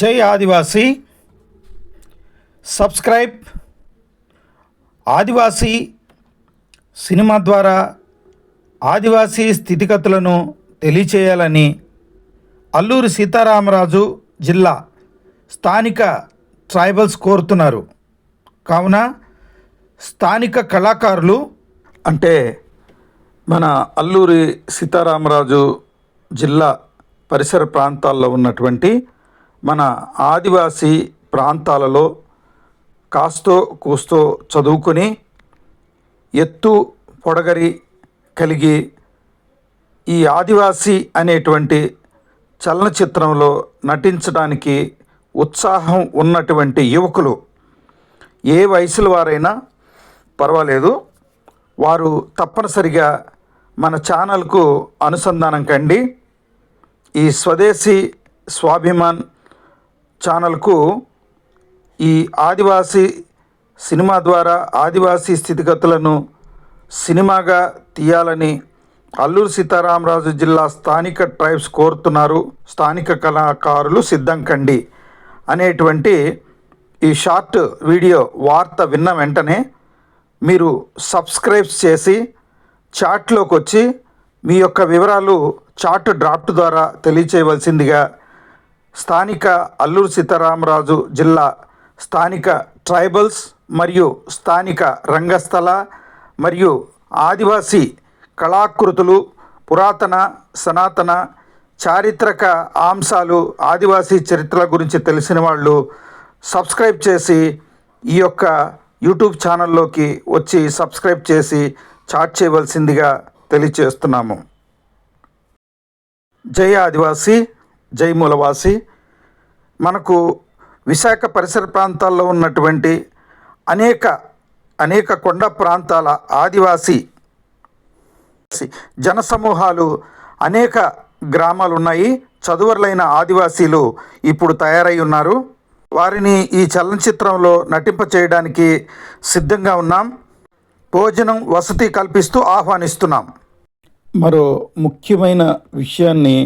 జై ఆదివాసి. సబ్స్క్రైబ్ ఆదివాసి సినిమా ద్వారా ఆదివాసీ స్థితిగతులను తెలియచేయాలని అల్లూరి సీతారామరాజు జిల్లా స్థానిక ట్రైబల్స్ కోరుతున్నారు. కావున స్థానిక కళాకారులు అంటే మన అల్లూరి సీతారామరాజు జిల్లా పరిసర ప్రాంతాల్లో ఉన్నటువంటి మన ఆదివాసీ ప్రాంతాలలో కాస్తో కూస్తో చదువుకొని ఎత్తు పొడగరి కలిగి ఈ ఆదివాసి అనేటువంటి చలనచిత్రంలో నటించడానికి ఉత్సాహం ఉన్నటువంటి యువకులు ఏ వయసుల వారైనా పర్వాలేదు. వారు తప్పనిసరిగా మన ఛానల్కు అనుసంధానం కండి. ఈ స్వదేశీ స్వాభిమాన్ ఛానల్కు ఈ ఆదివాసీ సినిమా ద్వారా ఆదివాసీ స్థితిగతులను సినిమాగా తీయాలని అల్లూరు సీతారామరాజు జిల్లా స్థానిక ట్రైబ్స్ కోరుతున్నారు. స్థానిక కళాకారులు సిద్ధం కండి అనేటువంటి ఈ షార్ట్ వీడియో వార్త విన్న వెంటనే మీరు సబ్స్క్రైబ్ చేసి చాట్లోకి వచ్చి మీ యొక్క వివరాలు చాట్ డ్రాఫ్ట్ ద్వారా తెలియచేయవలసిందిగా స్థానిక అల్లూరు సీతారామరాజు జిల్లా స్థానిక ట్రైబల్స్ మరియు స్థానిక రంగస్థల మరియు ఆదివాసీ కళాకృతులు పురాతన సనాతన చారిత్రక అంశాలు ఆదివాసీ చరిత్రల గురించి తెలిసిన వాళ్ళు సబ్స్క్రైబ్ చేసి ఈ యొక్క యూట్యూబ్ ఛానల్లోకి వచ్చి సబ్స్క్రైబ్ చేసి చాట్ చేయవలసిందిగా తెలియచేస్తున్నాము. జయ ఆదివాసి. జైమూలవాసి మనకు విశాఖ పరిసర ప్రాంతాల్లో ఉన్నటువంటి అనేక అనేక కొండ ప్రాంతాల ఆదివాసీ జనసమూహాలు అనేక గ్రామాలు ఉన్నాయి చదువర్లైన ఆదివాసీలు ఇప్పుడు తయారై ఉన్నారు. వారిని ఈ చలనచిత్రంలో నటింప చేయడానికి సిద్ధంగా ఉన్నాం. భోజనం వసతి కల్పిస్తూ ఆహ్వానిస్తున్నాం. మరో ముఖ్యమైన విషయాన్ని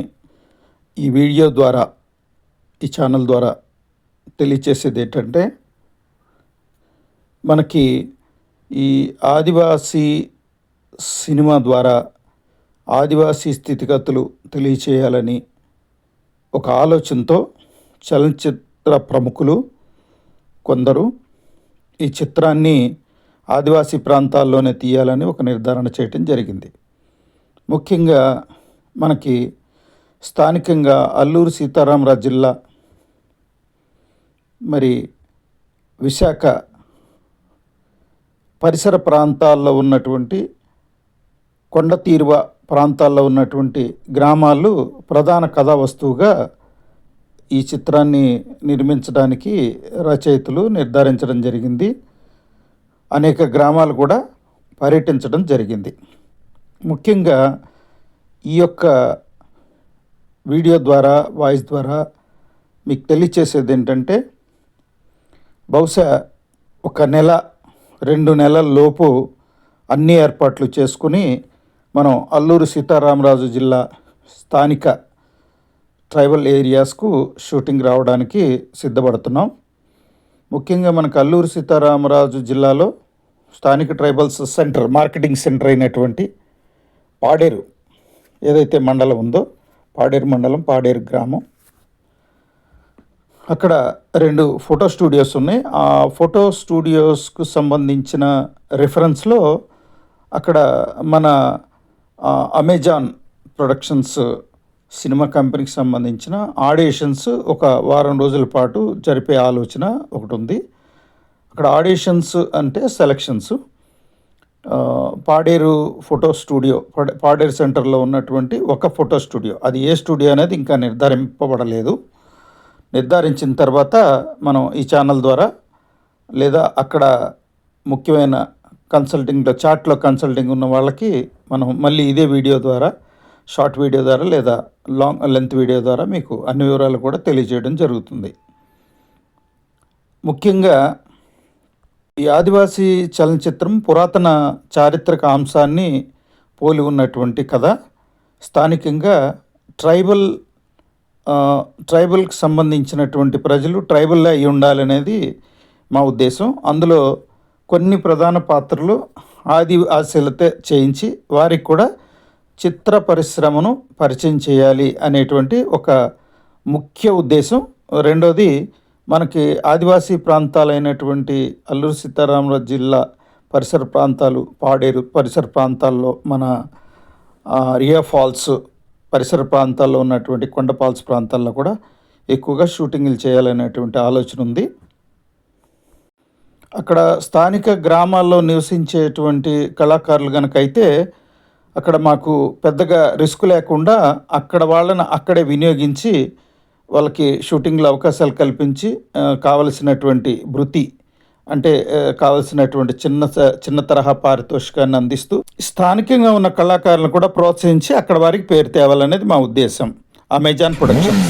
ఈ వీడియో ద్వారా ఈ ఛానల్ ద్వారా తెలియచేసేది ఏంటంటే మనకి ఈ ఆదివాసీ సినిమా ద్వారా ఆదివాసీ స్థితిగతులు తెలియచేయాలని ఒక ఆలోచనతో చలనచిత్ర ప్రముఖులు కొందరు ఈ చిత్రాన్ని ఆదివాసీ ప్రాంతాల్లోనే తీయాలని ఒక నిర్ధారణ చేయటం జరిగింది. ముఖ్యంగా మనకి స్థానికంగా అల్లూరు సీతారామరాజు జిల్లా మరి విశాఖ పరిసర ప్రాంతాల్లో ఉన్నటువంటి కొండ తీరువ ప్రాంతాల్లో ఉన్నటువంటి గ్రామాలు ప్రధాన కథా వస్తువుగా ఈ చిత్రాన్ని నిర్మించడానికి రచయితలు నిర్ధారించడం జరిగింది. అనేక గ్రామాలు కూడా పర్యటించడం జరిగింది. ముఖ్యంగా ఈ యొక్క వీడియో ద్వారా వాయిస్ ద్వారా మీకు తెలియచేసేది ఏంటంటే బహుశా ఒక నెల రెండు నెలల లోపు అన్ని ఏర్పాట్లు చేసుకుని మనం అల్లూరు సీతారామరాజు జిల్లా స్థానిక ట్రైబల్ ఏరియాస్కు షూటింగ్ రావడానికి సిద్ధపడుతున్నాం. ముఖ్యంగా మనకు అల్లూరు సీతారామరాజు జిల్లాలో స్థానిక ట్రైబల్స్ సెంటర్ మార్కెటింగ్ సెంటర్ అయినటువంటి పాడేరు ఏదైతే మండలం ఉందో పాడేరు మండలం పాడేరు గ్రామం. అక్కడ రెండు ఫోటో స్టూడియోస్ ఉన్నాయి. ఆ ఫోటో స్టూడియోస్కు సంబంధించిన రిఫరెన్స్లో అక్కడ మన అమెజాన్ ప్రొడక్షన్స్ సినిమా కంపెనీకి సంబంధించిన ఆడిషన్స్ ఒక వారం రోజుల పాటు జరిపే ఆలోచన ఒకటి ఉంది. అక్కడ ఆడిషన్స్ అంటే సెలక్షన్స్. పాడేరు ఫోటో స్టూడియో పాడే- పాడేరు సెంటర్లో ఉన్నటువంటి ఒక ఫోటో స్టూడియో. అది ఏ స్టూడియో అనేది ఇంకా నిర్ధారింపబడలేదు. నిర్ధారించిన తర్వాత మనం ఈ ఛానల్ ద్వారా లేదా అక్కడ ముఖ్యమైన కన్సల్టింగ్లో చాట్లో కన్సల్టింగ్ ఉన్న వాళ్ళకి మనం మళ్ళీ ఇదే వీడియో ద్వారా షార్ట్ వీడియో ద్వారా లేదా లాంగ్ లెంత్ వీడియో ద్వారా మీకు అన్ని వివరాలు కూడా తెలియజేయడం జరుగుతుంది. ముఖ్యంగా ఈ ఆదివాసీ చలనచిత్రం పురాతన చారిత్రక అంశాన్ని పోలి ఉన్నటువంటి కథ. స్థానికంగా ట్రైబల్ ట్రైబల్కి సంబంధించినటువంటి ప్రజలు ట్రైబల్ అయి ఉండాలనేది మా ఉద్దేశం. అందులో కొన్ని ప్రధాన పాత్రలు ఆదివాసీలతో చేయించి వారికి కూడా చిత్ర పరిశ్రమను పరిచయం చేయాలి అనేటువంటి ఒక ముఖ్య ఉద్దేశం. రెండోది మనకి ఆదివాసీ ప్రాంతాలైనటువంటి అల్లూరు సీతారామరాజు జిల్లా పరిసర ప్రాంతాలు పాడేరు పరిసర ప్రాంతాల్లో మన రియా ఫాల్స్ పరిసర ప్రాంతాల్లో ఉన్నటువంటి కొండ ఫాల్స్ ప్రాంతాల్లో కూడా ఎక్కువగా షూటింగ్లు చేయాలనేటువంటి ఆలోచన ఉంది. అక్కడ స్థానిక గ్రామాల్లో నివసించేటువంటి కళాకారులు కనుక అయితే అక్కడ మాకు పెద్దగా రిస్క్ లేకుండా అక్కడ వాళ్ళని అక్కడే వినియోగించి వాళ్ళకి షూటింగ్లో అవకాశాలు కల్పించి కావలసినటువంటి వృత్తి అంటే కావలసినటువంటి చిన్న చిన్న తరహా పారితోషికాన్ని అందిస్తూ స్థానికంగా ఉన్న కళాకారులను కూడా ప్రోత్సహించి అక్కడ వారికి పేరు తేవాలనేది మా ఉద్దేశం. Amazon production